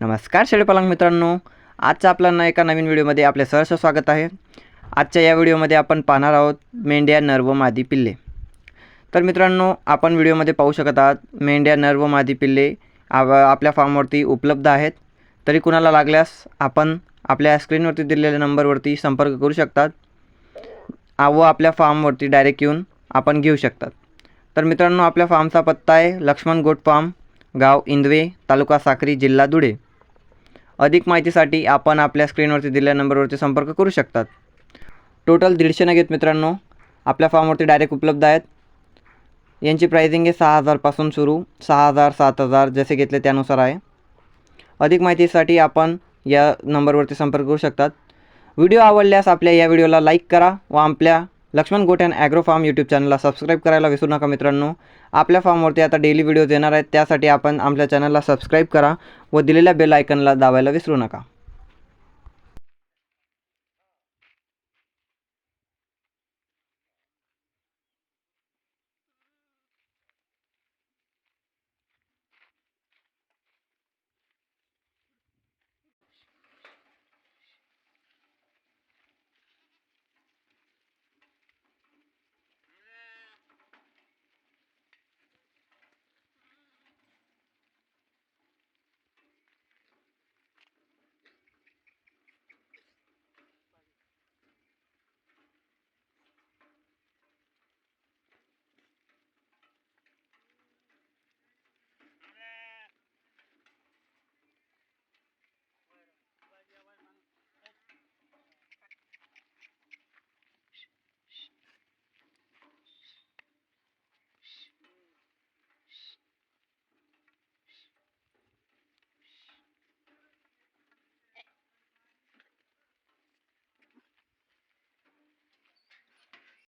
नमस्कार शेळीपालक मित्रांनो. आजच्या आपल्याला एका नवीन व्हिडिओमध्ये आपले सहर्ष स्वागत आहे. आजच्या या व्हिडिओमध्ये आपण पाहणार आहोत मेंढ्या नर व मादी पिल्ले. तर मित्रांनो आपण व्हिडिओमध्ये पाहू शकत आहात मेंढ्या नर व मादी पिल्ले आव आपल्या फार्मवरती उपलब्ध आहेत. तरी कुणाला लागल्यास आपण आपल्या स्क्रीनवरती दिलेल्या नंबरवरती संपर्क करू शकतात. व आपल्या फार्मवरती डायरेक्ट येऊन आपण घेऊ शकतात. तर मित्रांनो आपल्या फार्मचा पत्ता आहे लक्ष्मण गोट फार्म गाव इंदवे तालुका साक्री जिल्हा धुळे. अधिक माहितीसाठी आपण आपल्या स्क्रीनवरती दिलेल्या नंबरवरती संपर्क करू शकतात. टोटल दीडशे नग आहेत मित्रांनो आपल्या फॉर्मवरती डायरेक्ट उपलब्ध आहेत. यांची प्राइसिंग आहे सहा हजारपासून सुरू सहा हजार सात हजार जसे घेतले त्यानुसार आहे. अधिक माहितीसाठी आपण या नंबरवरती संपर्क करू शकतात. व्हिडिओ आवडल्यास आपल्या या व्हिडिओला लाईक करा व आपल्या Laxman Gotyan agro farm YouTube चॅनलला सबस्क्राईब करायला विसरू नका मित्रांनो. आपल्या फार्मवरती आता डेली व्हिडिओज येणार आहेत त्यासाठी आपण आमच्या चॅनलला सबस्क्राईब करा व दिलेल्या बेल आयकनला दाबायला विसरू नका.